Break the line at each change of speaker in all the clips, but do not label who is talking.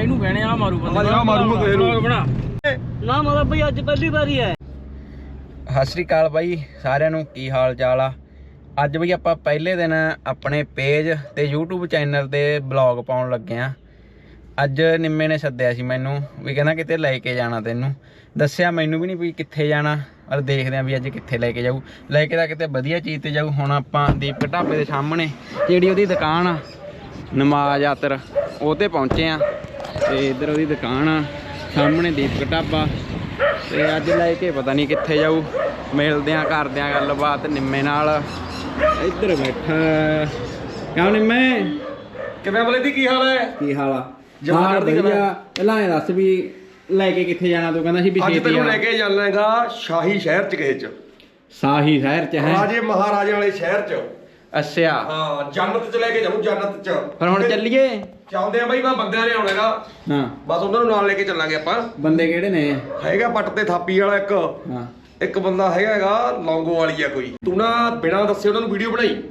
ਇਹਨੂੰ ਕਹਿਣੇ ਆ ਮਾਰੂ ਬੰਦੇ
ਆ ਮਾਰੂਗਾ ਕਿਸੇ ਨੂੰ।
ਬਣਾ। ਨਾ ਮਤਲਬ ਬਈ ਅੱਜ ਪਹਿਲੀ ਵਾਰੀ ਹੈ।
ਸਤਿ ਸ੍ਰੀ ਅਕਾਲ ਬਾਈ ਸਾਰਿਆਂ ਨੂੰ ਕੀ ਹਾਲ ਚਾਲ ਆ? ਅੱਜ ਬਈ ਆਪਾਂ ਪਹਿਲੇ ਦਿਨ ਆਪਣੇ ਪੇਜ ਤੇ YouTube ਚੈਨਲ ਤੇ ਬਲੌਗ ਪਾਉਣ ਲੱਗੇ ਆ। ਅੱਜ ਨਿੰਮੇ ਨੇ ਸੱਦਿਆ ਸੀ ਮੈਨੂੰ ਵੀ ਕਹਿੰਦਾ ਕਿਤੇ ਲੈ ਕੇ ਜਾਣਾ ਤੈਨੂੰ। ਦੱਸਿਆ ਮੈਨੂੰ ਵੀ ਨਹੀਂ ਵੀ ਕਿੱਥੇ ਜਾਣਾ ਪਰ ਦੇਖਦੇ ਆ ਵੀ ਅੱਜ ਕਿੱਥੇ ਲੈ ਕੇ ਜਾਊ। ਲੈ ਕੇ ਤਾਂ ਕਿਤੇ ਵਧੀਆ ਚੀਜ਼ ਤੇ ਜਾਊ। ਹੁਣ ਆਪਾਂ ਦੀਪਕ ਢਾਬੇ ਦੇ ਸਾਹਮਣੇ ਜਿਹੜੀ ਉਹਦੀ ਦੁਕਾਨ ਆ ਨਮਾਜ਼ ਆਤਰ ਉਹ ਤੇ ਪਹੁੰਚੇ ਆ। ਤੇ ਇੱਧਰ ਉਹਦੀ ਦੁਕਾਨ ਆ ਸਾਹਮਣੇ ਦੀਪਕ ਢਾਬਾ। ਤੇ ਅੱਜ ਲੈ ਕੇ ਪਤਾ ਨਹੀਂ ਕਿੱਥੇ ਜਾਊ। ਮਿਲਦੇ ਆ ਕਰਦੇ ਆ ਗੱਲਬਾਤ ਨਿੰਮੇ ਨਾਲ। ਇੱਧਰ ਬੈਠਾ। ਕਿਉਂ ਨਿੰਮੇ?
ਕਿਵੇਂ ਬਲੇ ਦੀ ਕੀ ਹਾਲ ਹੈ?
ਕੀ ਹਾਲ ਆ?
ਜਮਾਂ
ਹਾਂ
ਚੜ੍ਹਦੀ ਕਲਾ।
ਪਹਿਲਾਂ ਇਹ ਦੱਸ ਵੀ ਲੈ ਕੇ ਕਿੱਥੇ ਜਾਣਾ ਤੂੰ ਕਹਿੰਦਾ ਸੀ ਵੀ
ਅੱਜ ਤੈਨੂੰ ਲੈ ਕੇ ਜਾਣਾ ਹੈਗਾ ਸ਼ਾਹੀ ਸ਼ਹਿਰ ਚ ਕਿਸੇ ਚ।
ਸਾਹੀ ਸ਼ਹਿਰ ਚ ਹੈ।
ਰਾਜੇ ਮਹਾਰਾਜੇ ਵਾਲੇ ਸ਼ਹਿਰ ਚ।
ਅੱਛਾ।
ਹਾਂ ਜੰਨਤ ਚ ਲੈ ਕੇ ਜਾਊਂ ਜੰਨਤ ਚ।
ਪਰ ਹੁਣ ਚੱਲੀਏ।
ਚੱਲਦੇ ਆ ਬਾਈ ਮੈਂ ਬੰਦਿਆਂ ਨੇ ਆਉਣਾ ਹੈਗਾ
ਹਾਂ।
ਬਸ ਉਹਨਾਂ ਨੂੰ ਨਾਲ ਲੈ ਕੇ ਚੱਲਾਂਗੇ ਆਪਾਂ।
ਬੰਦੇ ਕਿਹੜੇ ਨੇ?
ਹੈਗਾ ਪੱਟ ਤੇ ਥਾਪੀ ਵਾਲਾ ਇੱਕ।
ਹਾਂ।
ਇੱਕ ਬੰਦਾ ਹੈਗਾ ਹੈਗਾ ਲੌਂਗੋ ਵਾਲੀ ਆ ਕੋਈ। ਤੂੰ ਨਾ ਬਿਨਾਂ ਦੱਸੇ ਉਹਨਾਂ ਨੂੰ ਵੀਡੀਓ ਬਣਾਈ।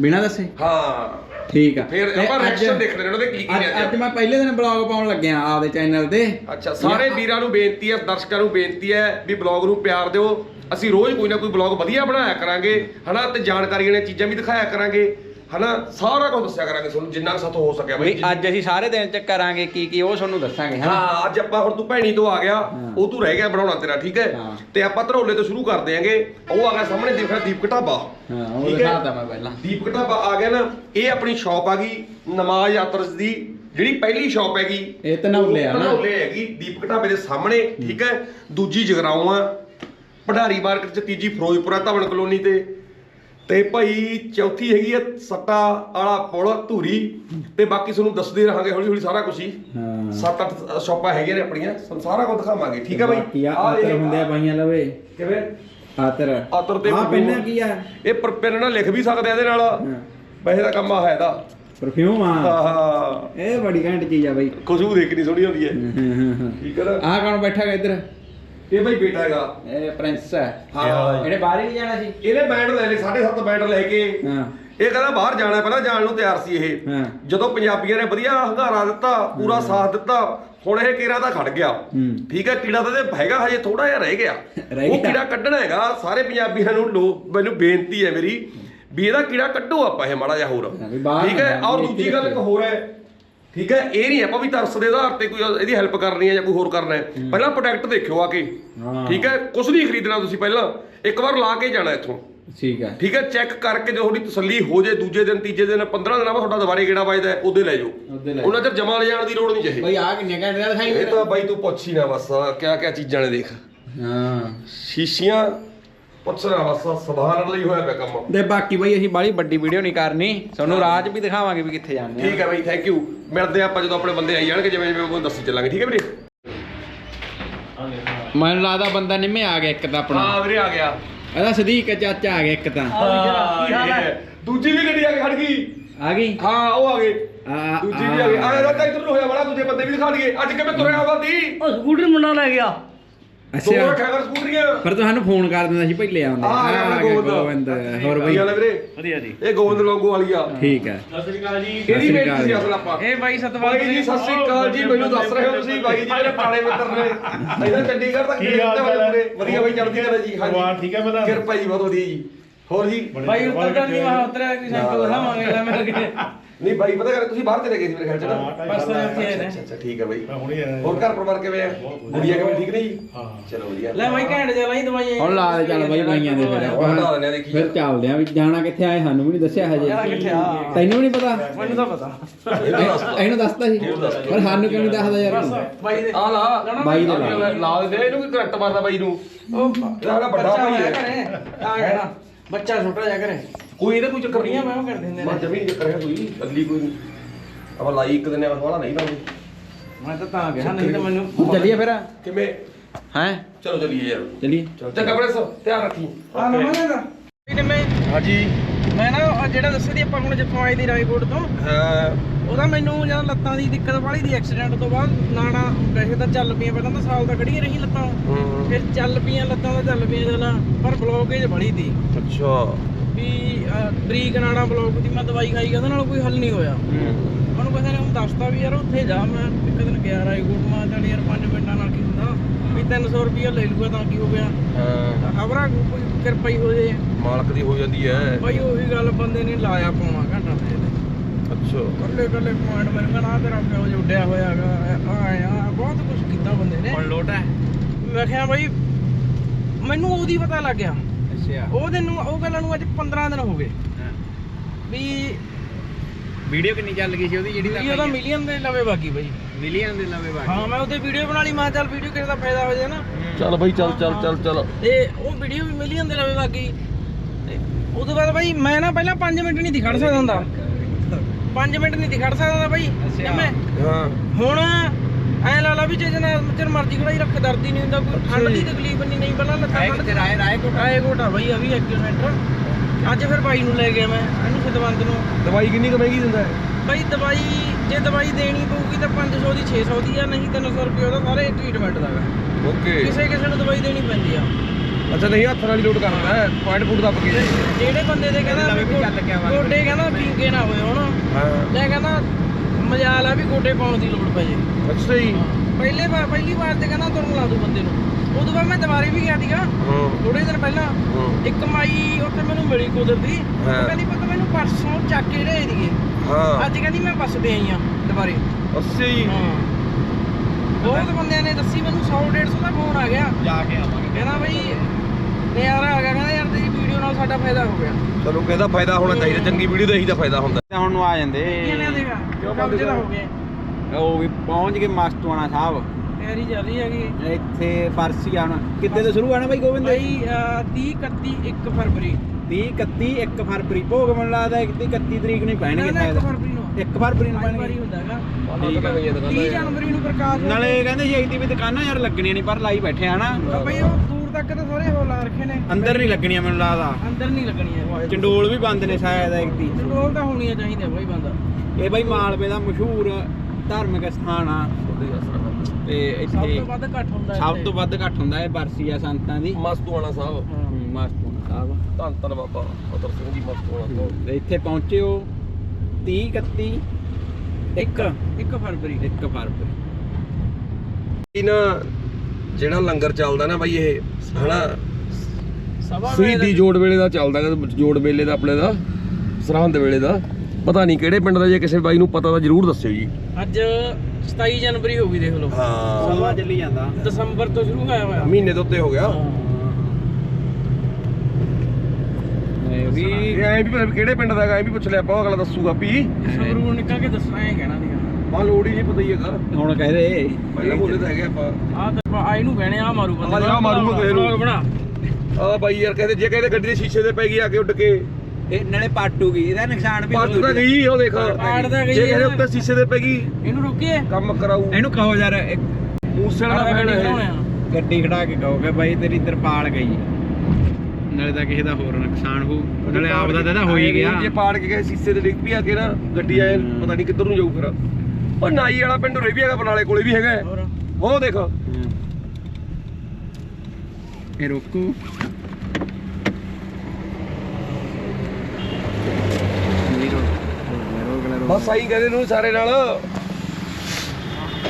ਬਿਨਾਂ ਦੱਸੇ?
ਹਾਂ।
ਠੀਕ ਆ।
ਫਿਰ
ਤੇ
ਆਪਾਂ
ਅੱਜ-
ਰਿਐਕਸ਼ਨ ਦੇਖਦੇ ਨੇ ਉਹਨਾਂ ਦੇ ਕੀ ਕੀ
ਅੱਜ-
ਨੇ
ਅੱਜ ਮੈਂ ਪਹਿਲੇ ਦਿਨ ਬਲੌਗ ਪਾਉਣ ਲੱਗਿਆ ਆਪਦੇ ਚੈਨਲ ਤੇ।
ਅੱਛਾ ਸਾਰੇ ਵੀਰਾਂ ਨੂੰ ਬੇਨਤੀ ਹੈ ਦਰਸ਼ਕਾਂ ਨੂੰ ਬੇਨਤੀ ਹੈ ਵੀ ਬਲੌਗ ਨੂੰ ਪਿਆਰ ਦਿਓ। ਅਸੀਂ ਰੋਜ਼ ਕੋਈ ਨਾ ਕੋਈ ਬਲੌਗ ਵਧੀਆ ਬਣਾਇਆ ਕਰਾਂਗੇ ਹਨਾ ਤੇ ਜਾਣਕਾਰੀ ਵਾਲੀਆਂ ਚੀਜ਼ਾਂ ਵੀ ਦਿਖਾਇਆ ਕਰਾਂਗੇ ਹਨਾ ਸਾਰਾ ਕੁਝ ਦੱਸਿਆ ਕਰਾਂਗੇ ਤੁਹਾਨੂੰ ਜਿੰਨਾ ਕੁ ਸਾਥੋਂ ਹੋ ਸਕਿਆ
ਵੀ
ਬਈ
ਅੱਜ ਅਸੀਂ ਸਾਰੇ ਦਿਨ ਚ ਕਰਾਂਗੇ ਕੀ ਕੀ ਉਹ ਤੁਹਾਨੂੰ ਦੱਸਾਂਗੇ ਹਨਾ
ਹਾਂ ਅੱਜ ਆਪਾਂ ਹੁਣ ਤੂੰ ਭੈਣੀ ਤੋਂ ਆ ਗਿਆ। ਉਹ ਤੂੰ ਰਹਿ ਗਿਆ ਬਣਾਉਣਾ ਤੇਰਾ ਠੀਕ ਹੈ
ਹਾਂ।
ਤੇ ਆਪਾਂ ਧਰੋਲੇ ਤੋਂ ਸ਼ੁਰੂ ਕਰ ਦਿਆਂਗੇ ਉਹ ਆ ਗਿਆ ਸਾਹਮਣੇ ਦੇਖਣਾ ਦੀਪਕ ਢਾਬਾ
ਹਾਂ ਉਹ
ਠੀਕ ਹੈ?
ਦਿਖਾਤਾ ਮੈਂ ਪਹਿਲਾਂ
ਦੀਪਕ ਢਾਬਾ ਆ ਗਿਆ ਨਾ ਇਹ ਆਪਣੀ ਸ਼ਾਪ ਆ ਗਈ ਨਮਾਜ਼ ਆਤਰਸ ਦੀ ਜਿਹੜੀ ਪਹਿਲੀ ਸ਼ਾਪ ਹੈਗੀ
ਇਹ ਧਨੌਲੇ ਆ ਨਾ?
ਧਨੌਲੇ ਹੈਗੀ ਦੀਪਕ ਢਾਬੇ ਦੇ ਸਾਹਮਣੇ ਠੀਕ ਹੈ ਦੂਜੀ ਜਗਰਾਉਂ ਆ ਪੜਾਰੀ ਮਾਰਕੀਟ ਚ ਤੀਜੀ ਫਿਰੋਜ਼ਪੁਰਾ ਧਵਨ ਕਲੋਨੀ ਤੇ। ਤੇ ਭਾਈ ਚੌਥੀ ਹੈਗੀ ਆ ਸੱਟਾ ਵਾਲਾ ਪੁਲ ਧੂਰੀ। ਤੇ ਬਾਕੀ ਤੁਹਾਨੂੰ ਦੱਸਦੇ ਰਹਾਂਗੇ ਹੌਲੀ ਹੌਲੀ ਸਾਰਾ ਕੁਝ ਹੀ।
ਹਾਂ।
ਸੱਤ ਅੱਠ ਸ਼ਾਪਾਂ ਹੈਗੀਆਂ ਨੇ ਆਪਣੀਆਂ। ਤੁਹਾਨੂੰ ਸਾਰਾ ਕੁਝ ਦਿਖਾਵਾਂਗੇ ਠੀਕ ਹੈ ਬਾਈ
ਆ
ਆਹ
ਆਤਰ ਹੁੰਦੇ ਆ ਬਾਈਆਂ ਲਵੇ
ਕਿਵੇਂ?
ਆਤਰ।
ਆਤਰ ਤੇ
ਆ। ਪਹਿਲਾਂ ਕੀ ਆ?
ਇਹ ਪਰ ਪੈਨ ਨਾਲ ਲਿਖ ਵੀ ਸਕਦੇ ਆ ਇਹਦੇ ਨਾਲ।
ਹਾਂ।
ਵੈਸੇ ਦਾ ਕੰਮ ਆ ਹੈ ਇਹਦਾ।
ਪਰਫਿਊਮ ਆ।
ਹਾਂ
ਇਹ ਬੜੀ ਘੈਂਟ ਚੀਜ਼ ਆ ਬਾਈ।
ਖੁਸ਼ਬੂ ਦੇਖਣੀ ਸੋਹਣੀ ਹੁੰਦੀ ਹੈ।
ਹਾਂ ਹਾਂ ਹਾਂ।
ਠੀਕ ਹੈ
ਆ ਕੌਣ ਬੈਠਾ ਹੈ ਇੱਧਰ?
ਇਹ ਭਾਈ ਬੇਟਾ ਹੈਗਾ।
ਇਹ ਪ੍ਰਿੰਸ ਹੈ।
ਹਾਂ।
ਇਹਨੇ ਬਾਹਰ ਹੀ ਨਹੀਂ ਜਾਣਾ ਸੀ।
ਇਹਨੇ ਬੈਂਡ ਲੈ ਲਏ 7.5 ਬੈਂਡ ਲੈ ਕੇ।
ਹਾਂ।
ਇਹ ਕਹਿੰਦਾ ਬਾਹਰ ਜਾਣਾ ਪਹਿਲਾਂ ਜਾਣ ਨੂੰ ਤਿਆਰ ਸੀ ਇਹ।
ਹਾਂ।
ਜਦੋਂ ਪੰਜਾਬੀਆਂ ਨੇ ਵਧੀਆ ਹੰਗਾਰਾ ਦਿੱਤਾ ਪੂਰਾ ਸਾਥ ਦਿੱਤਾ ਹੁਣ ਇਹ ਕੀੜਾ ਤਾਂ ਖੜ ਗਿਆ।
ਹੂੰ।
ਠੀਕ ਹੈ ਕੀੜਾ ਤਾਂ ਹੈਗਾ ਹਜੇ ਥੋੜਾ ਜਿਹਾ ਰਹਿ ਗਿਆ।
ਰਹਿ
ਉਹ
ਗਿਆ।
ਕੀੜਾ ਕੱਢਣਾ ਹੈਗਾ ਸਾਰੇ ਪੰਜਾਬੀਆਂ ਨੂੰ ਲੋ ਮੈਨੂੰ ਬੇਨਤੀ ਹੈ ਮੇਰੀ ਵੀ ਇਹਦਾ ਕੀੜਾ ਕੱਢੋ ਆਪਾਂ ਇਹ ਮਾੜਾ ਜਿਹਾ ਹੋਰ।
ਹਾਂ, ਵੀ ਬਾਹਰ
ਠੀਕ ਹੈ ਔਰ ਦੂਜੀ ਗੱਲ ਇੱਕ। ਹੋਰ ਹੈ ਠੀਕ ਹੈ? ਇਹ ਨਹੀਂ ਆਪਾਂ ਵੀ ਤਰਸ ਦੇ ਆਧਾਰ ਤੇ ਕੋਈ ਇਹਦੀ ਹੈਲਪ ਕਰਨੀ ਹੈ ਜਾਂ ਕੋਈ ਹੋਰ ਕਰਨਾ ਹੈ। ਪਹਿਲਾਂ ਪ੍ਰੋਡਕਟ ਦੇਖਿਓ ਆ ਕੇ। ਠੀਕ ਹੈ? ਕੁਝ ਨਹੀਂ ਖਰੀਦਣਾ ਤੁਸੀਂ ਪਹਿਲਾਂ। ਇੱਕ ਵਾਰ ਲਾ ਕੇ ਜਾਣਾ ਇੱਥੋਂ।
ਠੀਕ ਹੈ।
ਠੀਕ ਹੈ? ਚੈੱਕ ਕਰਕੇ ਜੋ ਤੁਹਾਡੀ ਤਸੱਲੀ ਹੋ ਜੇ ਦੂਜੇ ਦਿਨ ਤੀਜੇ ਦਿਨ 15 ਦਿਨਾਂ ਬਾਅਦ ਤੁਹਾਡਾ ਦੁਬਾਰੇ ਗੇੜਾ ਵੱਜਦਾ ਹੈ, ਉਹਦੇ ਲੈ ਜਾਓ। ਉਹਨਾਂ ਚਿਰ ਜਮਾ ਲੈ ਜਾਣ ਦੀ ਲੋੜ ਨਹੀਂ ਚਾਹੀਦੀ
ਬਾਈ ਆ ਕਿੰਨੇ ਘੰਟੇ ਦਾ ਦਿਖਾਈ
ਇਹ ਤਾਂ ਬਾਈ ਤੂੰ ਪੁੱਛ ਹੀ ਨਾ ਬਸ ਕਿਆ ਕਿਆ ਚੀਜ਼ਾਂ ਨੇ ਦੇਖ।
ਹਾਂ।
ਸ਼ੀਸ਼ੀਆਂ ਪੁੱਛਣਾ ਬਸ ਸਧਾਰਨ ਲਈ ਹੋਇਆ ਪਿਆ ਕੰਮ।
ਤੇ ਬਾਕੀ ਬਾਈ ਅਸੀਂ ਬਾਲੀ ਵੱਡੀ ਵੀਡੀਓ ਨਹੀਂ ਕਰਨੀ ਤੁਹਾਨੂੰ ਰਾਜ ਵੀ ਦਿਖਾਵਾਂਗੇ ਵੀ ਕਿੱਥੇ ਜਾਂਦੇ ਆ।
ਠੀਕ ਹੈ ਬਾਈ ਥੈਂਕ ਯੂ ਮਿਲਦੇ ਆਪਾਂ ਜਦੋਂ ਆਪਣੇ ਬੰਦੇ ਆਈ ਜਾਣਗੇ ਜਿਵੇਂ ਜਿਵੇਂ ਉਹ ਦੱਸੀ ਚੱਲਾਂਗੇ। ਠੀਕ ਹੈ ਵੀਰੇ?
ਮੈਨੂੰ ਲੱਗਦਾ ਬੰਦਾ ਨਿੰਮੇ ਆ ਗਿਆ ਇੱਕ ਤਾਂ ਆਪਣਾ।
ਹਾਂ ਵੀਰੇ ਆ ਗਿਆ।
ਇਹਦਾ ਸਦੀਕ ਚਾਚਾ ਆ ਗਿਆ ਇੱਕ ਤਾਂ।
ਹਾਂ ਦੂਜੀ ਵੀ ਗੱਡੀ ਆ ਕੇ ਖੜ ਗਈ।
ਆ ਗਈ?
ਹਾਂ ਉਹ ਆ ਗਏ
ਆ
ਦੂਜੀ ਵੀ ਆ ਗਈ। ਆ ਰਾਤਾ ਇੱਧਰ ਨੂੰ ਹੋਇਆ ਬੜਾ ਦੂਜੇ ਬੰਦੇ ਵੀ ਦਿਖਾ ਲਈਏ ਅੱਜ ਕਿਵੇਂ ਤੁਰਿਆ ਆਉਂਦਾ ਦੀ?
ਉਹ ਸਕੂਟਰ ਮੁੰਡਾ ਲੈ ਗਿਆ।
ਦੋ
ਅੱਛਾ।
ਰੱਖਿਆ ਕਰ ਸਕੂਟਰੀਆਂ।
ਪਰ ਤੁਹਾਨੂੰ ਫੋਨ ਕਰ ਦਿੰਦਾ ਸੀ ਪਹਿਲੇ ਆਉਂਦੇ
ਆ।
ਆ
ਗਿਆ ਗੋਬਿੰਦ।
ਹੋਰ ਬਾਈ?
ਹੈ ਵੀਰੇ।
ਵਧੀਆ ਜੀ।
ਇਹ ਗੋਬਿੰਦ ਲੋਗੋ ਵਾਲੀ ਆ।
ਠੀਕ ਹੈ ਸਤਿ ਸ਼੍ਰੀ ਅਕਾਲ
ਸੀ
ਜੀ।
ਅਸਲ ਆਪਾਂ?
ਇਹ ਬਾਈ ਸਤਵਾਲ
ਬਾਈ ਜੀ ਸਤਿ ਸ੍ਰੀ ਅਕਾਲ ਜੀ ਮੈਨੂੰ ਦੱਸ ਰਹੇ ਹੋ ਤੁਸੀਂ। ਬਾਈ ਜੀ ਮੇਰੇ ਪਾਲੇ ਮਿੱਤਰ ਨੇ। ਇਹਦਾ ਚੰਡੀਗੜ੍ਹ ਤੱਕ
ਚਾਲ ਹੈ?
ਵਧੀਆ ਬਾਈ ਚੜ੍ਹਦੀ ਕਲਾ ਜੀ।
ਪਰਿਵਾਰ ਠੀਕ ਹੈ ਮੇਰਾ?
ਕਿਰਪਾ ਜੀ ਬਹੁਤ ਵਧੀਆ ਜੀ। ਹੋਰ ਜੀ?
ਬਾਈ ਉੱਤਰ ਕਰ ਨਹੀਂ ਮੈਂ ਉਤਰਿਆ ਕਿ ਦਿਖਾਵਾਂਗੇ ਲੈ ਮੇਰੇ ਕੇ
ਨਹੀਂ ਬਾਈ ਪਤਾ ਕਰ ਤੁਸੀਂ ਬਾਹਰ ਚਲੇ ਗਏ ਸੀ ਮੇਰੇ ਖਿਆਲ ਚ ਨਾ?
ਬਸ ਇੱਥੇ ਆਏ ਨੇ
ਅੱਛਾ ਅੱਛਾ ਠੀਕ ਹੈ ਬਾਈ।
ਮੈਂ ਹੁਣੇ ਆਇਆ
ਹੋਰ ਘਰ ਪਰਿਵਾਰ ਕਿਵੇਂ ਆ? ਗੁੜੀਆ ਕਿਵੇਂ ਠੀਕ ਨੇ ਜੀ
ਹਾਂ।
ਚਲੋ ਵਧੀਆ।
ਲੈ ਬਾਈ ਘੈਂਟ ਜਾ ਲਈ ਦਵਾਈਆਂ
ਹੁਣ ਲਾ ਦੇ ਚੱਲ ਬਾਈ ਬਾਈਆਂ ਦੇ ਫਿਰ।
ਉਹ ਹਟਾ ਦਿੰਦੇ ਆ ਦੇਖੀ
ਫਿਰ ਚੱਲਦੇ ਆ ਵੀ ਜਾਣਾ ਕਿੱਥੇ ਆਏ ਸਾਨੂੰ ਵੀ ਨਹੀਂ ਦੱਸਿਆ
ਯਾਰ
ਹਜੇ
ਕਿੱਥੇ ਆ?
ਤੈਨੂੰ ਵੀ ਨਹੀਂ ਪਤਾ?
ਮੈਨੂੰ ਤਾਂ ਪਤਾ।
ਇਹਨੂੰ ਦੱਸਦਾ ਸੀ। ਪਰ ਸਾਨੂੰ ਕਿਉਂ ਨਹੀਂ ਦੱਸਦਾ ਯਾਰ ਤੂੰ?
ਬਾਈ ਦੇ।
ਆ ਲਾ।
ਬਾਈ ਦੇ ਲਾ।
ਲਾ ਦੇ। ਇਹਨੂੰ ਕੀ ਕਰੰਟ ਮਾਰਦਾ ਬਾਈ ਨੂੰ।
ਉਹ
ਇਹਦਾ ਸਾਡਾ ਵੱਡਾ
ਬੱਚਾ
ਭਾਈ
ਹੋਇਆ
ਹੈ।
ਘਰੇ। ਗਿਆ ਨਾ? ਬੱਚਾ ਛੋਟਾ ਜਿਹਾ ਘਰੇ।
ਕੋਈ ਇਹਦਾ ਕੋਈ ਚੱਕਰ ਨਹੀਂ
ਕੁੜੀਆਂ ਮੈਂ ਉਹ ਕਰ ਦਿੰਦੇ
ਮੈਂ
ਨੇ
ਜਮੀ ਚੱਕਰ ਹੈ ਕੋਈ। ਅਗਲੀ ਕੋਈ ਨਹੀਂ ਆਪਾਂ ਲਾਈ ਇੱਕ ਦਿਨ ਵਾਲਾ ਨਹੀਂ ਲਾਉਂਦੇ
ਮੈਂ ਤਾਂ ਤਾਂ ਗਿਆ ਨਹੀਂ ਤਾਂ ਮੈਨੂੰ
ਚੱਲੀਏ ਫਿਰ?
ਕਿਵੇਂ?
ਹੈ?
ਚਲੋ ਚੱਲੀਏ ਯਾਰ।
ਚੱਲੀਏ।
ਚਲ ਚੰਗਾ ਬੜੇ ਸੋ ਧਿਆਨ ਰੱਖੀ।
ਆ ਮੈਂ
ਹਾਂਜੀ।
ਮੈਂ ਨਾ ਆਹ ਜਿਹੜਾ ਦੱਸਿਆ ਦੀ ਆਪਾਂ ਹੁਣ ਜਿੱਥੋਂ ਆਏ ਦੀ ਰਾਏਕੋਟ ਤੋਂ
ਹਾਂ
ਉਹਦਾ ਮੈਨੂੰ ਜਦੋਂ ਲੱਤਾਂ ਦੀ ਦਿੱਕਤ ਵਾਲੀ ਦੀ ਐਕਸੀਡੈਂਟ ਤੋਂ ਬਾਅਦ ਨਾੜਾ ਵੈਸੇ ਤਾਂ ਚੱਲ ਪਈਆਂ ਪਹਿਲਾਂ ਤਾਂ ਸਾਲ ਤਾਂ ਖੜੀਆਂ ਰਹੀ ਲੱਤਾਂ। ਫਿਰ ਚੱਲ ਪਈਆਂ ਲੱਤਾਂ ਤਾਂ ਚੱਲ ਪਈਆਂ ਚੱਲਾਂ ਪਰ ਬਲੌਕੇਜ ਬੜੀ ਤੀ
ਅੱਛਾ।
ਵੀ ਬਰੀਕ ਨਾੜਾ ਬਲੌਕ ਦੀ ਮੈਂ ਦਵਾਈ ਖਾਈ ਉਹਦੇ ਨਾਲ ਕੋਈ ਹੱਲ ਨਹੀਂ ਹੋਇਆ। ਮੈਨੂੰ ਕਿਸੇ ਨੇ ਦੱਸਤਾ ਵੀ ਯਾਰ ਉੱਥੇ ਜਾ ਮੈਂ ਇੱਕ ਦਿਨ ਗਿਆ ਰਾਏਕੋਟ ਮੈਂ ਚੱਲ ਯਾਰ 5 ਮਿੰਟਾਂ ਨਾਲ ਕੀ ਹੁੰਦਾ? ਵੀ 300 ਰੁਪਏ ਲੈ ਲੂਗਾ ਤਾਂ ਕੀ ਹੋ ਗਿਆ?
ਹਾਂ।
ਖਬਰਾਂ ਕੋਈ ਕਿਰਪਾ ਹੀ ਹੋ ਜੇ।
ਮਾਲਕ ਦੀ ਹੋ ਜਾਂਦੀ ਹੈ।
ਬਈ ਉਹੀ ਗੱਲ ਬੰਦੇ ਨੇ ਲਾਇਆ ਪਾਉਣਾ ਘੰਟਾ ਤੇ
ਅੱਛਾ।
ਕੱਲੇ ਕੱਲੇ ਪੁਆਇੰਟ ਮੈਨੂੰ ਕਹਿੰਦਾ ਤੇਰਾ ਪਿਓ ਜੁੜਿਆ ਹੋਇਆਗਾ ਆ ਆ ਬਹੁਤ ਕੁਝ ਕੀਤਾ ਬੰਦੇ ਨੇ।
ਹੁਣ ਲੋਟ ਹੈ।
ਮੈਂ ਕਿਹਾ ਬਈ ਮੈਨੂੰ ਉਹਦੀ ਪਤਾ ਲੱਗ ਗਿਆ।
ਅੱਛਾ
ਉਹ ਦਿਨ ਨੂੰ ਉਹ ਗੱਲ ਨੂੰ ਅੱਜ 15 ਦਿਨ ਹੋ ਗਏ। ਵੀ
ਵੀਡੀਓ ਕਿੰਨੀ ਚੱਲ ਗਈ ਸੀ ਉਹਦੀ ਜਿਹੜੀ
ਵੀਡੀਓ ਦਾ ਮਿਲੀਅਨ ਦੇ ਲਵੇ ਬਾਕੀ ਬਈ।
ਮਿਲੀਅਨ ਦੇ ਲਵੇ ਬਾਕੀ
ਹਾਂ ਮੈਂ ਉਹਦੇ ਵੀਡੀਓ ਬਣਾ ਲਈ ਮੈਂ ਚੱਲ ਵੀਡੀਓ ਕਿਸੇ ਦਾ ਫਾਇਦਾ ਹੋ ਜਾਏ ਨਾ।
ਚੱਲ ਬਈ ਚੱਲ ਚੱਲ ਚੱਲ ਚੱਲ।
ਤੇ ਉਹ ਵੀਡੀਓ ਵੀ ਮਿਲੀਅਨ ਦੇ ਲਵੇ ਬਾਕੀ ਤੇ ਉਹਦੇ ਬਾਅਦ ਬਾਈ ਮੈਂ ਨਾ ਪਹਿਲਾਂ 5 ਮਿੰਟ ਨਹੀਂ ਦਿਖੜ ਸਕਦਾ ਹੁੰਦਾ। 5 ਮਿੰਟ। ਨਹੀਂ ਦਿਖੜ ਸਕਦਾ ਹੁੰਦਾ ਬਾਈ
ਹਾਂ।
ਹੁਣ ਐ ਲਾ ਲਾ ਵੀ ਜੇ ਜਨਾ ਚਿਰ ਮਰਜ਼ੀ ਖੜਾਈ ਰੱਖ ਦਰਦੀ ਨਹੀਂ ਹੁੰਦਾ ਕੋਈ ਠੰਡ ਦੀ ਤਕਲੀਫ ਨਹੀਂ ਨਹੀਂ ਪਹਿਲਾਂ ਲੱਤਾਂ
ਰਾਏ
ਠੰਡ
ਕਿਤੇ ਰਾਏ ਰਾਏ ਕੋਟ
ਆਏ ਕੋਟਾ ਬਾਈ ਆ ਵੀ ਐਕਟਿਵ ਸੈਂਟਰ ਅੱਜ ਫਿਰ ਬਾਈ ਨੂੰ ਲੈ ਗਿਆ ਮੈਂ ਇਹਨੂੰ ਸਿੱਧਵੰਤ ਨੂੰ।
ਦਵਾਈ ਕਿੰਨੀ ਕੁ ਮਹਿੰਗੀ ਦਿੰਦਾ? ਹੈ
ਬਾਈ ਦਵਾਈ ਜੇ ਦਵਾਈ ਦੇਣੀ ਪਊਗੀ ਤਾਂ 500 ਦੀ 600 ਦੀ ਆ ਨਹੀਂ 300 ਰੁਪਏ ਉਹਦਾ ਸਾਰੇ ਟ੍ਰੀਟਮੈਂਟ ਦਾ
ਓਕੇ।
ਕਿਸੇ ਕਿਸੇ ਨੂੰ ਦਵਾਈ ਦੇਣੀ ਪੈਂਦੀ ਆ।
ਅੱਛਾ ਨਹੀਂ ਹੱਥ ਨਾਲ ਹੀ ਲੋਡ ਕਰਦਾ ਹੈ। ਪੁਆਇੰਟ ਫੁੱਟ ਦੱਬ ਕੇ
ਜਿਹੜੇ ਬੰਦੇ ਦੇ ਕਹਿੰਦਾ
ਵੀ ਚੱਲ ਗਿਆ ਵਾ।
ਗੋਡੇ ਕਹਿੰਦਾ ਵਿੰਗੇ ਨਾ ਹੋਏ ਹੁਣ।
ਹਾਂ।
ਮੈਂ ਕਹਿੰਦਾ ਮਜਾਲ ਆ ਵੀ ਗੋਡੇ ਪਾਉਣ ਦੀ ਲੋੜ ਪੈ ਜੇ।
ਅੱਛਾ ਜੀ।
ਪਹਿਲੇ ਵਾਰ ਪਹਿਲੀ ਵਾਰ ਤੇ ਕਹਿੰਦਾ ਤੁਰਨ ਲਾ ਦੂ ਬੰਦੇ ਨੂੰ। ਉਦੋਂ ਬਾਅਦ ਮੈਂ ਦੁਬਾਰੇ ਵੀ ਗਿਆ ਸੀਗਾ।
ਹਾਂ।
ਥੋੜੇ ਦਿਨ ਪਹਿਲਾਂ।
ਹਾਂ।
ਇੱਕ ਮਾਈ ਉੱਥੇ ਮੈਨੂੰ ਮਿਲੀ ਕੁਦਰਤੀ। ਉਹ
ਹਾਂ।
ਕਹਿੰਦੀ ਪਤਾ ਮੈਨੂੰ ਪਰਸੋਂ ਚੱਕ ਕੇ ਲਿਆਏ ਦੀਏ
ਹਾਂ।
ਅੱਜ ਕਹਿੰਦੀ ਮੈਂ ਬੱਸ ਤੇ ਆਈ ਆ ਦੁਬਾਰੇ।
ਅੱਛਾ ਜੀ।
ਹਾਂ। ਬਹੁਤ ਬੰਦਿਆਂ ਨੇ ਦੱਸੀ ਮੈਨੂੰ 100 150 ਦਾ ਫੋਨ ਆ ਗਿਆ।
ਜਾ ਕੇ ਆਵਾਂਗੇ।
ਕਹਿੰਦਾ ਬਈ ਨਿਆਰਾ ਆ ਗਿਆ। ਕਹਿੰਦਾ ਯਾਰ ਤੇਰੀ ਵੀਡੀਓ ਨਾਲ ਸਾਡਾ ਫਾਇਦਾ ਹੋ ਗਿਆ।
ਚਲੋ ਕਹਿੰਦਾ ਫਾਇਦਾ ਹੋਣਾ ਚਾਹੀਦਾ। ਚੰਗੀ ਵੀਡੀਓ ਦਾ ਇਹੀ ਤਾਂ ਫਾਇਦਾ ਹੁੰਦਾ।
ਹੁਣ ਨੂੰ ਆ ਜਾਂਦੇ
ਕਿਉਂ
ਕਬਜ਼ੇ
ਬੰਦੇ ਦਾ?
ਹੋ ਗਿਆ
ਉਹ ਵੀ ਪਹੁੰਚ ਗਏ ਮਸਤੂਆਣਾ ਸਾਹਿਬ।
ਤਿਆਰੀ ਚੱਲ ਰਹੀ ਹੈਗੀ।
ਇੱਥੇ ਪਰਸੀ ਆਣਾ ਕਿੱਦੇ ਤੋਂ ਸ਼ੁਰੂ ਆਣਾ ਬਾਈ ਗੋਬਿੰਦ?
ਬਈ 30 31 1 ਫਰਵਰੀ।
30 31 1 ਫਰਵਰੀ। ਭੋਗ ਮੈਨੂੰ ਲੱਗਦਾ 31 31 ਤਰੀਕ ਨੂੰ ਹੀ ਪੈਣਗੇ
ਨਾ, ਨਾ, ਇੱਕ ਫਰਵਰੀ ਨੂੰ।
1 ਫਰਵਰੀ ਨੂੰ
ਵਾਰੀ
ਪੈਣਗੇ
ਹੁੰਦਾ ਹੈਗਾ
ਠੀਕ ਆ।
30 ਜਨਵਰੀ ਨੂੰ ਪ੍ਰਕਾਸ਼।
ਨਾਲੇ ਕਹਿੰਦੇ ਸੀ ਇੱਥੇ ਵੀ ਦੁਕਾਨਾਂ ਯਾਰ ਲੱਗਣੀਆਂ ਨਹੀਂ ਪਰ ਲਾਈ ਬੈਠੇ ਹਨਾ
ਤਾਂ ਬਈ ਉਹ ਦੂਰ ਤੱਕ ਤਾਂ ਸਾਰੇ ਹੋ ਲਾ ਰੱਖੇ ਨੇ।
ਅੰਦਰ ਨਹੀਂ ਲੱਗਣੀਆਂ ਮੈਨੂੰ ਲੱਗਦਾ।
ਅੰਦਰ ਨਹੀਂ ਲੱਗਣੀਆਂ।
ਚੰਡੋਲ ਵੀ ਬੰਦ ਨੇ ਸ਼ਾਇਦ ਇੱਕਦੀ
ਕੰਟਰੋਲ ਤਾਂ ਹੋਣੀਆਂ ਚਾਹੀਦੀਆਂ ਬਈ ਬੰਦਾ।
ਇਹ ਬਾਈ ਮਾਲਵੇ ਦਾ ਮਸ਼ਹੂਰ ਧਾਰਮਿਕ ਸਥਾਨ ਆ। ਤੇ
ਸਭ
ਇੱਥੇ
ਤੋਂ ਵੱਧ ਘੱਟ ਹੁੰਦਾ
ਸਭ। ਤੋਂ ਵੱਧ ਘੱਟ ਹੁੰਦਾ ਇਹ ਬਰਸੀ ਆ ਸੰਤਾਂ ਦੀ।
ਮਸਤੂਆਣਾ ਸਾਹਿਬ।
ਮਸਤੂਆਣਾ ਸਾਹਿਬ।
ਧੰਨ ਧੰਨ ਬਾਬਾ ਪਤਰ ਸਿੰਘ ਜੀ ਮਸਤੂਆਣਾ ਸਾਹਿਬ
ਤੇ ਇੱਥੇ ਪਹੁੰਚੇ ਹੋ 30 31
ਇੱਕ 1 ਫਰਵਰੀ।
1 ਫਰਵਰੀ।
ਇਹ ਨਾ ਜਿਹੜਾ ਲੰਗਰ ਚੱਲਦਾ ਨਾ ਬਾਈ ਇਹ ਹਨਾ?
ਸਭਾ
ਸ਼ਹੀਦੀ ਜੋੜ ਵੇਲੇ ਦਾ ਚੱਲਦਾ ਗਾ, ਜੋੜ ਵੇਲੇ ਦਾ ਆਪਣੇ ਦਾ ਸਰਹੰਦ ਵੇਲੇ ਦਾ। ਪਤਾ ਨਹੀਂ ਕਿਹੜੇ ਪਿੰਡ ਦਾ ਜੇ ਕਿਸੇ ਬਾਈ ਨੂੰ ਪਤਾ ਤਾਂ ਜਰੂਰ ਦੱਸਿਓ ਜੀ
ਅੱਜ 27 ਜਨਵਰੀ ਹੋ ਗਈ ਦੇਖ ਲਓ
ਹਾਂ
ਸਭਾ ਚੱਲੀ ਜਾਂਦਾ
ਦਸੰਬਰ ਤੋਂ ਸ਼ੁਰੂ ਹੋਇਆ ਹੋਇਆ
ਮਹੀਨੇ ਦੇ ਉੱਤੇ ਹੋ ਗਿਆ
ਇਹ ਵੀ
ਇਹ ਐਂ ਵੀ ਪਤਾ ਵੀ ਕਿਹੜੇ ਪਿੰਡ ਦਾ ਹੈਗਾ ਐਂ ਵੀ ਪੁੱਛ ਲਿਆ ਆਪਾਂ ਉਹ ਅਗਲਾ ਦੱਸੂਗਾ ਵੀ
ਸਬਰੂ ਨਿਕਲ ਕੇ ਦੱਸਣਾ ਹੈ ਕਹਿਣਾ ਸੀਗਾ
ਬਾ ਲੋੜ ਹੀ ਨਹੀਂ ਪਤਾ ਹੀ ਹੈਗਾ
ਹੁਣ ਕਹਦੇ
ਪਹਿਲਾਂ ਬੋਲੇ ਤਾਂ ਹੈਗੇ ਆਪਾਂ
ਆਹ ਤਾਂ ਆ ਇਹਨੂੰ ਕਹਿਣੇ ਆ ਮਾਰੂ ਬੰਦੇ
ਆਹ ਮਾਰੂਗਾ ਕਿਸੇ ਨੂੰ।
ਬਣਾ
ਆ ਬਾਈ ਯਾਰ ਕਹਿੰਦੇ ਜੇ ਕਹਿੰਦੇ ਗੱਡੀ ਦੇ ਸ਼ੀਸ਼ੇ ਤੇ ਪੈ ਗਈ ਆ ਕੇ ਉੱਡ ਕੇ
ਇਹ ਨਾਲੇ ਪਾਟੂਗੀ ਇਹਦਾ ਨੁਕਸਾਨ ਵੀ
ਪੱਟ ਤਾਂ। ਗਈ ਉਹ ਦੇਖ।
ਪਾੜ ਤਾਂ ਗਈ
ਜੇ ਕਹਿੰਦੇ
ਆ।
ਉੱਤੇ ਸ਼ੀਸ਼ੇ ਤੇ ਪੈ ਗਈ
ਇਹਨੂੰ ਰੁਕੀਏ?
ਕੰਮ ਕਰਾਊ।
ਇਹਨੂੰ ਕਹੋ ਯਾਰ ਇੱਕ
ਮੂਸੇ ਵਾਲਾ ਫੈਨ
ਗੱਡੀ
ਹੈ।
ਗੱਡੀ ਖੜਾ ਕੇ ਕਹੋਗੇ ਬਾਈ ਤੇਰੀ ਤਰਪਾਲ ਗਈ। ਨਾਲੇ ਤਾਂ ਕਿਸੇ ਦਾ ਹੋਰ ਨੁਕਸਾਨ ਹੋ ਨਾਲੇ ਆਪ ਦਾ ਤਾਂ ਇਹਦਾ ਹੋ ਹੀ ਗਿਆ।
ਜੇ ਪਾੜ ਕੇ ਗਏ ਸ਼ੀਸ਼ੇ ਤੇ ਡਿੱਗ ਵੀ ਆ ਕੇ ਨਾ ਗੱਡੀ ਆਏ। ਪਤਾ ਨਹੀਂ ਕਿੱਧਰ ਨੂੰ ਜਾਊ ਫਿਰ। ਉਹ ਨਾਈ ਵਾਲਾ ਪਿੰਡ ਉਰੇ ਵੀ ਹੈਗਾ ਬਨਾਲੇ ਕੋਲੇ ਵੀ ਹੈਗਾ। ਉਹ ਦੇਖ।
ਇਹ ਰੋਕੋ।
ਬਸ ਆਈ ਕਹਿੰਦੇ ਨੂੰ ਸਾਰੇ ਨਾਲ।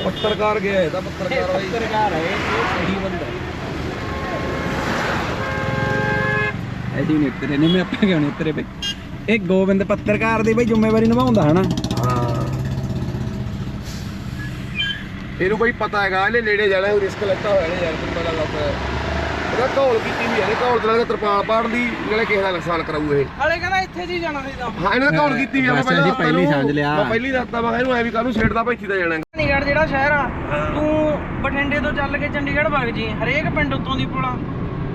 ਪੱਤਰਕਾਰ ਗਿਆ ਇਹ ਤਾਂ ਪੱਤਰਕਾਰ ਬਾਈ।
ਪੱਤਰਕਾਰ ਹੈ ਇਹ ਸਹੀ ਬੰਦਾ ਐਡੀ ਨਹੀਂ ਤੇਰੇ ਨੇ ਮੈਂ ਆਪਾਂ ਕਿਉਂ ਨਹੀਂ ਤੇਰੇ ਬਈ ਇਹ ਗੋਬਿੰਦ ਪੱਤਰਕਾਰ ਦੀ ਬਈ ਜ਼ਿੰਮੇਵਾਰੀ ਨਿਭਾਉਂਦਾ ਹਨਾ?
ਹਾਂ। ਇਹਨੂੰ ਕੋਈ ਪਤਾ ਹੈਗਾ ਇਹਨੇ ਨੇੜੇ ਜਾਣਾ ਰਿਸਕ ਲੈਤਾ ਹੋਇਆ ਨੇ ਯਾਰ ਤੈਨੂੰ ਪਤਾ ਲੱਗਦਾ ਇਹਦਾ ਘੋਲ ਕੀਤੀ ਵੀ ਹੈ ਨੇ ਘੋਲ ਤੇ ਤਰਪਾਲ ਪਾੜਨ ਦੀ ਨਾਲੇ ਕਿਸੇ ਦਾ ਨੁਕਸਾਨ ਕਰਾਊ ਇਹ।
ਹਲੇ ਕਹਿੰਦਾ ਇੱਥੇ ਜੀ ਜਾਣਾ ਸੀ ਤਾਂ
ਹਾਂ ਇਹਨਾਂ ਨੇ ਘੋਲ ਕੀਤੀ ਵੀ ਆ ਮੈਂ ਪਹਿਲਾਂ
ਪਹਿਲੀ ਸਮਝ ਲਿਆ।
ਮੈਂ ਪਹਿਲੀ ਦੱਸਤਾ ਮੈਂ ਇਹਨੂੰ ਐ ਵੀ ਕਾਹਨੂੰ ਛੇੜਦਾ ਭਾਈ ਦਾ ਜਾਣਾ
ਚੰਡੀਗੜ੍ਹ ਜਿਹੜਾ ਸ਼ਹਿਰ ਆ ਤੂੰ ਬਠਿੰਡੇ ਤੋਂ ਚੱਲ ਕੇ ਚੰਡੀਗੜ੍ਹ ਵਗ ਜੀ ਹਰੇਕ ਪਿੰਡ ਉੱਤੋਂ ਦੀ ਪੁਲਾ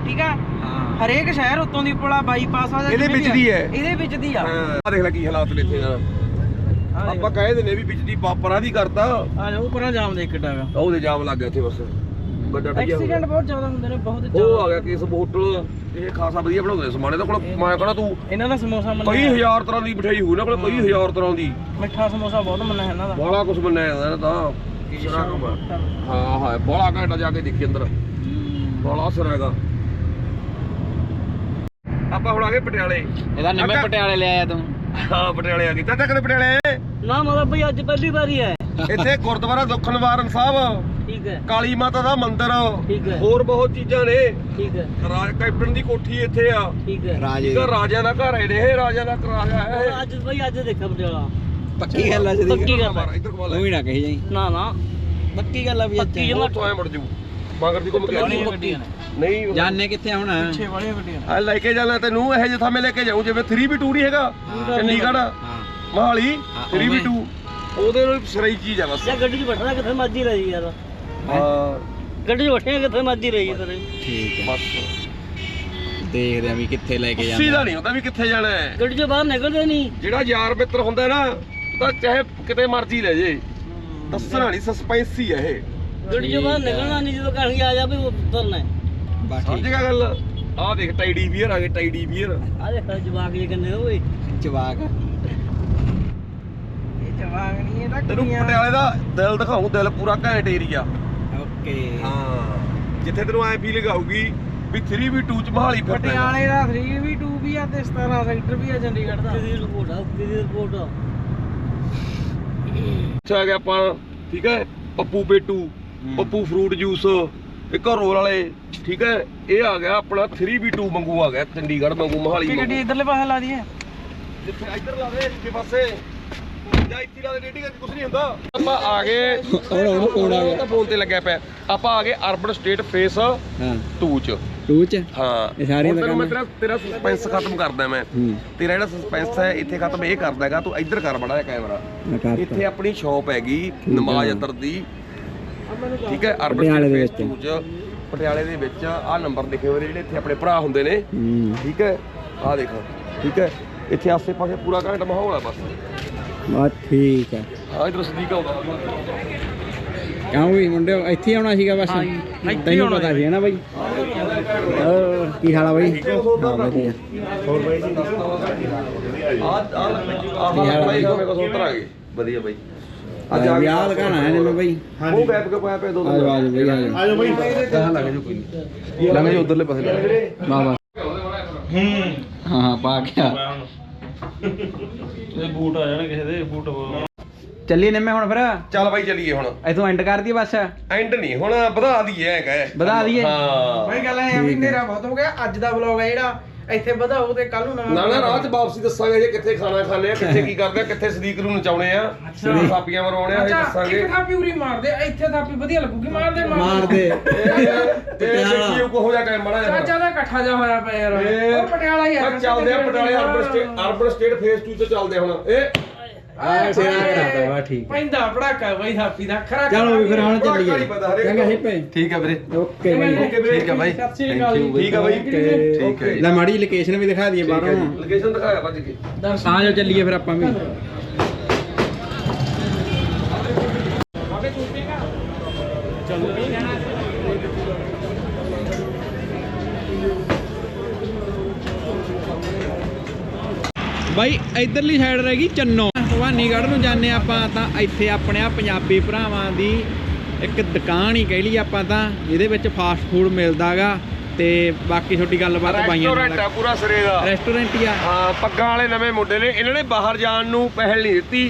ਠੀਕ ਆ?
ਹਾਂ।
ਹਰੇਕ ਸ਼ਹਿਰ ਉੱਤੋਂ ਦੀ ਪੁਲਾ ਬਾਈਪਾਸ ਆ
ਇਹਦੇ ਵਿੱਚ। ਦੀ ਹੈ।
ਇਹਦੇ ਵਿੱਚ ਦੀ ਆ।
ਆ ਦੇਖ ਲੈ ਕੀ ਹਾਲਾਤ ਨੇ ਇੱਥੇ ਦਾ
ਦੇਖ।
ਆਪਾਂ ਕਹੇ ਦਿੰਦੇ ਵੀ ਵਿੱਚ ਦੀ ਪਾਪਰਾਂ ਦੀ ਕਰਤਾ।
ਆ ਜਾ ਉਹ ਪਰਾਂ ਜਾਮ ਦੇ ਇੱਕ ਟਾਗਾ।
ਉਹਦੇ ਜਾਮ ਲੱਗ ਗਿਆ ਇੱਥੇ ਬਸ। ਵੱਡਾ ਟਿਆ
ਐਕਸੀਡੈਂਟ ਬਹੁਤ ਜ਼ਿਆਦਾ ਹੁੰਦੇ ਨੇ ਬਹੁਤ
ਉਹ
ਜ਼ਿਆਦਾ।
ਆ ਗਿਆ ਕੇਸ ਹੋਟਲ ਇਹ ਖਾਸਾ ਵਧੀਆ ਬਣਾਉਂਦੇ ਨੇ ਸਮਾਨ ਇਹਦੇ ਕੋਲ ਮੈਂ ਕਹਣਾ ਤੂੰ
ਇਹਨਾਂ ਦਾ ਸਮੋਸਾ
ਕਈ
ਮੰਨਿਆ
ਹਜ਼ਾਰ ਤਰ੍ਹਾਂ ਦੀ ਮਠਿਆਈ ਹੋਊ ਨਾ ਕੋਲ ਕਈ ਹਜ਼ਾਰ ਤਰ੍ਹਾਂ ਦੀ।
ਮਿੱਠਾ ਸਮੋਸਾ ਬਹੁਤ ਮੰਨਿਆ ਇਹਨਾਂ ਦਾ।
ਬੜਾ ਕੁਝ ਮੰਨਿਆ ਜਾਂਦਾ ਇਹਦਾ ਤਾਂ। ਸਿਰਾ ਕੰਮ ਆ। ਹਾਂ ਹਾਂ ਬੜਾ ਘੰਟਾ ਜਾ ਕੇ ਦੇਖੀ ਅੰਦਰ। ਬੜਾ ਸਿਰ ਹੈਗਾ। ਆਪਾਂ ਹੁਣ ਆ ਗਏ ਪਟਿਆਲੇ।
ਇਹਦਾ ਨਿੰਮੇ। ਪਟਿਆਲੇ ਲੈ ਆਇਆ ਤੂੰ।
ਹਾਂ ਪਟਿਆਲੇ ਆ ਗਏ ਚਾਚਾ ਕਦੇ ਪਟਿਆਲੇ? ਆਏ
ਨਾ ਮਤਲਬ ਬਈ ਅੱਜ ਪਹਿਲੀ ਵਾਰੀ ਹੈ।
ਇੱਥੇ ਗੁਰਦੁਆਰਾ ਦੁੱਖ ਨਿਵਾਰਨ ਸਾਹਿਬ।
ਠੀਕ ਹੈ।
ਕਾਲੀ ਮਾਤਾ ਦਾ ਮੰਦਿਰ
ਠੀਕ ਹੈ।
ਹੋਰ ਬਹੁਤ ਚੀਜ਼ਾਂ ਨੇ।
ਠੀਕ ਹੈ।
ਰਾਜ ਕੈਪਟਨ ਦੀ ਕੋਠੀ ਇੱਥੇ ਆ।
ਠੀਕ ਹੈ।
ਰਾਜੇ
ਰਾਜਿਆਂ ਦਾ ਘਰ ਹੈ ਇਹ ਰਾਜਿਆਂ ਦਾ ਰਾਜਾ ਹੈ ਇਹ।
ਅੱਜ ਬਈ ਅੱਜ ਦੇਖਾ ਪਟਿਆਲਾ
ਪੱਕੀ ਗੱਲ ਆ
ਪੱਕੀ ਗੱਲ ਹੈ
ਇੱਧਰ ਘੁਮਾ ਲੈ।
ਤੂੰ ਵੀ ਨਾ ਕਹੀ ਜਾਈ।
ਨਾ ਨਾ।
ਪੱਕੀ ਗੱਲ ਆ ਵੀ
ਪੱਕੀ
ਉਹ ਤੋਂ ਐ ਮੁੜ ਜੂ। ਮਗਰ ਦੀ ਘੁੰਮ ਕੇ ਆ ਜਾਊ।
ਨੇ।
ਨਹੀਂ
ਜਾਣੇ ਕਿੱਥੇ ਆ ਹੁਣ?
ਪਿੱਛੇ ਵਾਲੀਆਂ ਗੱਡੀਆਂ
ਆ ਲੈ ਕੇ ਜਾਣਾ ਤੈਨੂੰ ਇਹੋ ਜਿਹੇ ਥਾਵੇਂ ਲੈ ਕੇ ਜਾਊਂ ਜਿਵੇਂ 3v2 ਨਹੀਂ ਹੈਗਾ। ਚੰਡੀਗੜ੍ਹ।
ਹਾਂ।
ਮਹਾਲੀ
ਹਾਂ,
3v2 ਉਹਦੇ ਨਾਲ ਸਰਾਈ ਚੀਜ਼ ਆ ਬਸ।
ਜਾਂ ਗੱਡੀ 'ਚ ਬੈਠਣਾ ਕਿੱਥੇ ਮਰਜ਼ੀ ਰਹੀ ਯਾਰ।
ਹਾਂ
ਗੱਡੀ ਬੈਠੇ ਕਿੱਥੇ ਮਰਜ਼ੀ ਰਹੀ ਤੇਰੇ
ਠੀਕ ਹੈ।
ਬਸ।
ਦੇਖਦੇ ਆ ਵੀ ਕਿੱਥੇ ਲੈ ਕੇ ਜਾਂਦਾ
ਦਾ ਨਹੀਂ ਹੁੰਦਾ ਵੀ ਕਿੱਥੇ ਜਾਣਾ ਹੈ।
ਗੱਡੀ 'ਚੋਂ ਬਾਹਰ ਨਿਕਲਦੇ ਨਹੀਂ।
ਜਿਹੜਾ ਯਾਰ ਮਿੱਤਰ ਹੁੰਦਾ ਨਾ ਤਾਂ ਚਾਹੇ ਕਿਤੇ ਮਰਜ਼ੀ ਲੈ ਜੇ। ਦੱਸਣਾ ਨਹੀਂ ਸਸਪੈਂਸ ਹੀ ਹੈ ਇਹ।
ਗੱਡੀ 'ਚੋਂ ਬਾਹਰ ਨਿਕਲਣਾ ਨਹੀਂ ਜਦੋਂ ਕਹਣਗੇ ਆ ਜਾ ਵੀ ਉਤਰਨਾ ਹੈ।
ਬਸ
ਸਮਝ
ਠੀਕ
ਗਿਆ ਗੱਲ? ਆਹ ਦੇਖ ਟਾਈਡੀ ਵੀਅਰ ਆ ਗਏ ਟਾਈਡੀ ਵੀਅਰ।
ਆ ਦੇਖ ਜਵਾਕ ਜੇ ਕੰਨੇ ਓਏ
ਜਵਾਕ।
ਇਹ ਜਵਾਗ ਨਹੀਂ ਇਹ ਤਾਂ
ਤੈਨੂੰ ਪਟਿਆਲੇ ਦਾ ਦਿਲ ਦਿਖਾਉਂ ਦਿਲ ਪੂਰਾ ਘੈਂਟ ਏਰੀਆ।
ਓਕੇ
ਹਾਂ। ਜਿੱਥੇ ਤੈਨੂੰ ਐ ਫੀਲਿੰਗ ਆਊਗੀ ਵੀ 3v2 ਚ ਮਹਾਲੀ ਫਿਰਦਾ ਹੈਗਾ।
ਪਟਿਆਲੇ ਦਾ 3v2 ਵੀ ਆ ਤੇ 17 ਸੈਕਟਰ ਵੀ ਆ ਚੰਡੀਗੜ੍ਹ ਦਾ।
ਕਿਹਦੀ ਰਿਪੋਰਟ ਆ? ਕਿਹਦੀ ਰਿਪੋਰਟ ਆ?
ਇੱਥੇ ਆ ਗਿਆ ਆਪਾਂ ਠੀਕ ਹੈ? ਪੱਪੂ ਪੇਟੂ ਪੱਪੂ ਫਰੂਟ ਜੂਸ ਇੱਕ ਰੋਲ ਵਾਲੇ ਠੀਕ ਹੈ? ਇਹ ਆ ਗਿਆ ਆਪਣਾ 3v2 ਵਾਂਗੂ ਆ ਗਿਆ ਚੰਡੀਗੜ੍ਹ ਵਾਂਗੂ ਮਹਾਲੀ
ਕਿ ਗੱਡੀ
ਵਾਂਗੂ।
ਇਧਰਲੇ ਪਾਸੇ ਲਾ ਦਈਏ।
ਜਿੱਥੇ ਇੱਧਰ ਲਾ ਦੇ ਇੱਥੇ ਪਾਸੇ। ਆਪਾਂ ਆ ਗਏ
ਹੁਣ ਹੁਣ ਕੋਣ ਆ ਗਿਆ
ਤਾਂ ਫੋਨ ਤੇ ਲੱਗਿਆ ਪਿਆ। ਆਪਾਂ ਆ ਗਏ ਅਰਬਨ ਸਟੇਟ ਫੇਸ
ਹਾਂ।
2 ਚ।
ਟੂ ਚ?
ਹਾਂ।
ਇਹ ਸਾਰੀਆਂ
ਹੁਣ
ਦਾ
ਤੈਨੂੰ ਮੈਂ
ਕੰਮ
ਤੇਰਾ ਤੇਰਾ ਸਸਪੈਂਸ ਖਤਮ ਕਰਦਾ ਮੈਂ।
ਹੂੰ।
ਤੇਰਾ ਜਿਹੜਾ ਸਸਪੈਂਸ ਹੈ ਇੱਥੇ ਖਤਮ ਇਹ ਕਰਦਾ ਹੈਗਾ ਤੂੰ ਇੱਧਰ ਕਰ ਬੜਾ ਜਿਹਾ ਕੈਮਰਾ।
ਮੈਂ ਕਰਤਾ।
ਇੱਥੇ ਆਪਣੀ ਸ਼ਾਪ ਹੈਗੀ
ਹੈ।
ਨਮਾਜ਼ ਅਤਰ ਦੀ। ਠੀਕ ਹੈ ਅਰਬਨ
ਪਟਿਆਲੇ ਦੇ
ਸਟੇਟ
ਵਿੱਚ।
ਫੇਸ 2 ਚ। ਪਟਿਆਲੇ ਦੇ ਵਿੱਚ ਆਹ ਨੰਬਰ ਲਿਖੇ ਹੋਏ ਨੇ ਜਿਹੜੇ ਇੱਥੇ ਆਪਣੇ ਭਰਾ ਹੁੰਦੇ ਨੇ।
ਹੂੰ।
ਠੀਕ ਹੈ। ਆਹ ਦੇਖੋ। ਠੀਕ ਹੈ। ਇੱਥੇ ਆਸੇ ਪਾਸੇ ਪੂਰਾ ਘੰਟ ਮਾਹੌਲ ਆ ਬਸ।
ਬਸ ਠੀਕ ਹੈ
ਹਾਂ ਇਧਰ ਸਦੀਕ ਆਉਂਦਾ
ਕਿਉਂ ਵੀ ਮੁੰਡੇ ਇੱਥੇ ਆਉਣਾ ਸੀਗਾ ਬਸ?
ਇੱਥੇ
ਤੈਨੂੰ
ਆਉਣਾ
ਪਤਾ ਸੀ ਨਾ ਬਾਈ? ਹੋਰ ਕੀ ਹਾਲ ਆ ਬਾਈ? ਹਾਂ ਵਧੀਆ।
ਆ ਆ
ਆ
ਆ
ਬਾਈ?
ਮੇਰੇ ਕੋਲ ਉੱਤਰ ਆ ਗਏ। ਵਧੀਆ ਬਾਈ।
ਅੱਜ ਵਿਆਹ ਦਿਖਾਣਾ ਹੈ ਨੇ ਬਾਈ।
ਉਹ ਗੈਪ ਕੇ ਪਾਇਆ ਪਿਆ ਦੋ
ਆ ਆ ਬਾਈ ਆ ਜਾਓ
ਆਜੋ ਬਾਈ ਕਹਾਂ ਲੱਗ ਜੋ ਕੋਈ ਨਹੀਂ। ਲੱਗ ਜਾ ਉਧਰਲੇ ਪਾਸੇ ਲੱਗ
ਵਾਹ ਵਾਹ ਹਾਂ ਹਾਂ ਪਾ ਗਿਆ
ਇਹ ਬੂਟ ਆ ਜਾਣ ਕਿਸੇ ਦੇ ਬੂਟ
ਚੱਲੀਏ ਨਿੰਮੇ ਹੁਣ ਫਿਰ?
ਚੱਲ ਬਾਈ ਚੱਲੀਏ ਹੁਣ।
ਇਥੋਂ ਐਂਡ ਕਰ ਦਈਏ ਬਸ?
ਐਂਡ ਨਹੀਂ ਹੁਣ ਵਧਾ ਦਈਏ ਹੈਗਾ
ਵਧਾ ਦਈਏ?
ਹਾਂ।
ਬਈ ਗੱਲ ਐ ਵੀ ਹਨੇਰਾ ਬਹੁਤ ਹੋ ਗਿਆ ਅੱਜ ਦਾ ਵਲੌਗ ਹੈ ਜਿਹੜਾ। ਇੱਥੇ ਵਧਾਓ ਤੇ ਕੱਲ ਨੂੰ ਨਵਾਂ
ਨਾ ਨਾ ਰਾਤ ਵਾਪਸੀ ਦੱਸਾਂਗੇ ਜੇ ਕਿੱਥੇ ਖਾਣਾ ਖਾਣੇ ਆ ਕਿੱਥੇ ਕੀ ਕਰਦੇ ਆ ਕਿੱਥੇ ਸਦੀਕ ਨੂੰ ਨਚਾਉਣੇ ਆ
ਅੱਛਾ।
ਸਾਪੀਆਂ ਮਰਾਉਣੇ ਆ ਇਹ
ਅੱਛਾ
ਦੱਸਾਂਗੇ।
ਇੱਕ ਥਾਪੀ ਉਰੀ ਮਾਰਦੇ ਇੱਥੇ ਥਾਪੀ ਵਧੀਆ ਲੱਗੂਗੀ ਮਾਰਦੇ
ਮਾਰ ਦੇ
ਤੇ ਦੇਖੀਓ ਕੋ ਹੋ ਜਾ ਕੇ ਮੜਾ ਜਾ
ਚਾਚਾ ਦਾ ਇਕੱਠਾ ਜਾ ਹੋਇਆ ਪਿਆ ਯਾਰ। ਉਹ ਪਟਿਆਲਾ ਹੀ ਆ।
ਆ ਚੱਲਦੇ ਆ ਪਟਿਆਲੇ urban estate urban estate phase 2 ਤੇ ਚੱਲਦੇ ਹੁਣ। ਇਹ
ਆ ਸਿਰਾ ਕਰਾਤਾ ਵਾ ਠੀਕ
ਪੈਂਦਾ ਪੜਾਕਾ ਬਈ ਥਾਪੀ ਦਾ ਖਰਾ
ਚਲੋ ਵੀ ਫਿਰ ਹੁਣ ਚੱਲੀਏ।
ਹੀ ਨੂੰ।
ਹਿੱਪੇ
ਠੀਕ ਆ ਵੀਰੇ।
ਓਕੇ ਬਾਈ।
ਓਕੇ ਵੀਰੇ
ਠੀਕ ਆ ਬਾਈ।
ਸਤਿ ਸ੍ਰੀ ਅਕਾਲ ਜੀ।
ਠੀਕ ਆ ਬਾਈ। ਠੀਕ ਹੈ।
ਲੈ ਮਾੜੀ ਲੋਕੇਸ਼ਨ ਵੀ ਦਿਖਾ ਦਈਏ ਬਾਹਰੋਂ।
ਲੋਕੇਸ਼ਨ ਦਿਖਾਇਆ ਭੱਜ ਕੇ।
ਆ ਜਾਓ ਚੱਲੀਏ ਫਿਰ ਆਪਾਂ ਵੀ। ਬਾਈ ਇਧਰਲੀ ਸਾਈਡ ਰਹਿ ਗਈ ਚੰਨੋ। ਭਵਾਨੀਗੜ੍ਹ ਨੂੰ ਜਾਂਦੇ ਆਪਾਂ ਤਾਂ ਇੱਥੇ ਆਪਣੇ ਆ ਪੰਜਾਬੀ ਭਰਾਵਾਂ ਦੀ ਇੱਕ ਦੁਕਾਨ ਹੀ ਕਹਿ ਲਈ ਆਪਾਂ ਤਾਂ ਜਿਹਦੇ ਵਿੱਚ ਫਾਸਟ ਫੂਡ ਮਿਲਦਾਗਾ ਤੇ ਬਾਕੀ ਛੋਟੀ ਗੱਲਬਾਤ ਬਾਈਆਂ
ਰੈਸਟੋਰੈਂਟ ਆ ਪੂਰਾ ਸਿਰੇ ਦਾ।
ਰੈਸਟੋਰੈਂਟ ਹੀ ਆ।
ਹਾਂ ਪੱਗਾਂ ਵਾਲੇ ਨਵੇਂ ਮੁੰਡੇ ਨੇ ਇਹਨਾਂ ਨੇ ਬਾਹਰ ਜਾਣ ਨੂੰ ਪਹਿਲ ਨਹੀਂ ਦਿੱਤੀ।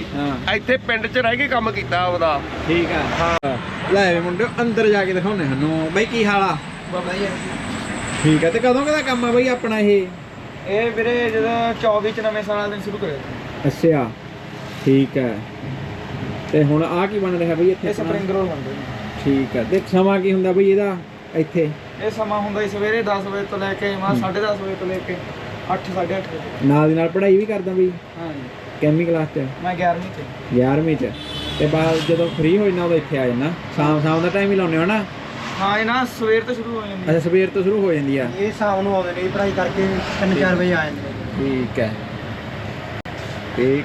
ਇੱਥੇ ਪਿੰਡ 'ਚ ਰਹਿ ਕੇ ਕੰਮ ਕੀਤਾ ਉਹਦਾ
ਠੀਕ ਆ। ਹਾਂ। ਲੈ ਵੀ ਮੁੰਡਿਓ ਅੰਦਰ ਜਾ ਕੇ ਦਿਖਾਉਣੇ ਸਾਨੂੰ ਬਾਈ ਕੀ ਹਾਲ ਆ? ਠੀਕ ਆ ਤੇ ਕਦੋਂ ਕਦਾ ਕੰਮ ਆ ਬਾਈ ਆਪਣਾ ਇਹ?
ਇਹ ਵੀਰੇ ਜਦੋਂ 24 ਚ ਨਵੇਂ ਸਾਲ ਦਿਨ ਸ਼ੁਰੂ ਕਰਿਆ।
ਅੱਛਾ। ਠੀਕ ਹੈ। ਤੇ ਹੁਣ ਆ ਕੀ ਬਣ ਰਿਹਾ ਬਈ ਇੱਥੇ ਆਪਣਾ?
ਰੋਲ ਬਣਦੇ ਨੇ।
ਠੀਕ ਹੈ। ਤੇ ਸਮਾਂ ਕੀ ਹੁੰਦਾ ਬਈ ਇਹਦਾ ਇੱਥੇ?
ਇਹ ਸਮਾਂ ਹੁੰਦਾ ਸੀ ਸਵੇਰੇ 10 ਵਜੇ ਤੋਂ ਲੈ ਕੇ ਮਾ 10:30 ਵਜੇ ਤੋਂ ਲੈ ਕੇ 8 8:30 ਵਜੇ।
ਨਾਲ ਦੀ ਨਾਲ ਪੜ੍ਹਾਈ ਵੀ ਕਰਦਾ ਬਈ?
ਹਾਂ ਜੀ
ਕੈਮੀ ਕਲਾਸ ਚ?
ਮੈਂ 11ਵੀਂ ਚ।
11ਵੀਂ ਚ। ਤੇ ਬਾਅਦ ਜਦੋਂ ਫ੍ਰੀ ਹੋ ਜਾਂਦਾ ਉਦੋਂ ਇੱਥੇ ਆ ਜਾਣਾ ਸ਼ਾਮ ਸ਼ਾਮ ਦਾ ਟਾਈਮ ਹੀ ਲਾਉਨੇ ਹੋ ਨਾ?
ਹਾਂ ਇਹ ਨਾ ਸਵੇਰ ਤੋਂ ਸ਼ੁਰੂ ਹੋ ਜਾਂਦੀ
ਅੱਛਾ ਸਵੇਰ ਤੋਂ ਸ਼ੁਰੂ ਹੋ ਜਾਂਦੀ ਆ।
ਇਹ ਸ਼ਾਮ ਨੂੰ ਆਉਂਦੇ ਨੇ ਪੜ੍ਹਾਈ ਕਰਕੇ 3-4 ਵਜੇ ਆ ਜਾਂਦੇ ਨੇ।
ਠੀਕ ਹੈ। ਤੇ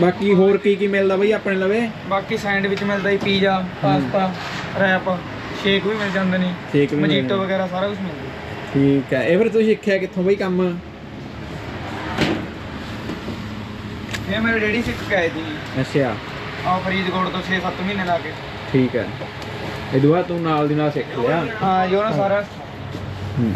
ਬਾਕੀ ਹੋਰ ਕੀ ਕੀ ਮਿਲਦਾ ਬਈ ਆਪਣੇ ਲਵੇ?
ਬਾਕੀ ਸੈਂਡਵਿਚ ਮਿਲਦਾ ਹੀ ਪੀਜ਼ਾ ਪਾਸਤਾ ਰੈਪ ਸ਼ੇਕ ਵੀ ਮਿਲ ਜਾਂਦੇ ਨੇ।
ਸ਼ੇਕ ਵੀ ਮਿਲ
ਮਜੀਟੋ। ਵਗੈਰਾ ਸਾਰਾ ਕੁਝ ਮਿਲਦਾ।
ਠੀਕ ਹੈ। ਇਹ ਫਿਰ ਤੁਸੀਂ ਸਿੱਖਿਆ ਕਿੱਥੋਂ ਬਈ ਕੰਮ?
ਇਹ ਮੇਰੇ ਡੈਡੀ ਸਿੱਖ ਕੇ ਆਏ ਸੀ।
ਅੱਛਾ।
ਆ ਫਰੀਦਕੋਟ ਤੋਂ 6-7 ਮਹੀਨੇ ਲਾ ਕੇ।
ਠੀਕ ਹੈ। ਇਹ ਦੁਆ ਤੂੰ ਨਾਲ ਦੀ ਨਾਲ ਸਿੱਖ ਲਿਆ।
ਹਾਂ ਜੋ ਨਾ ਸਾਰਾ।
ਹੂੰ।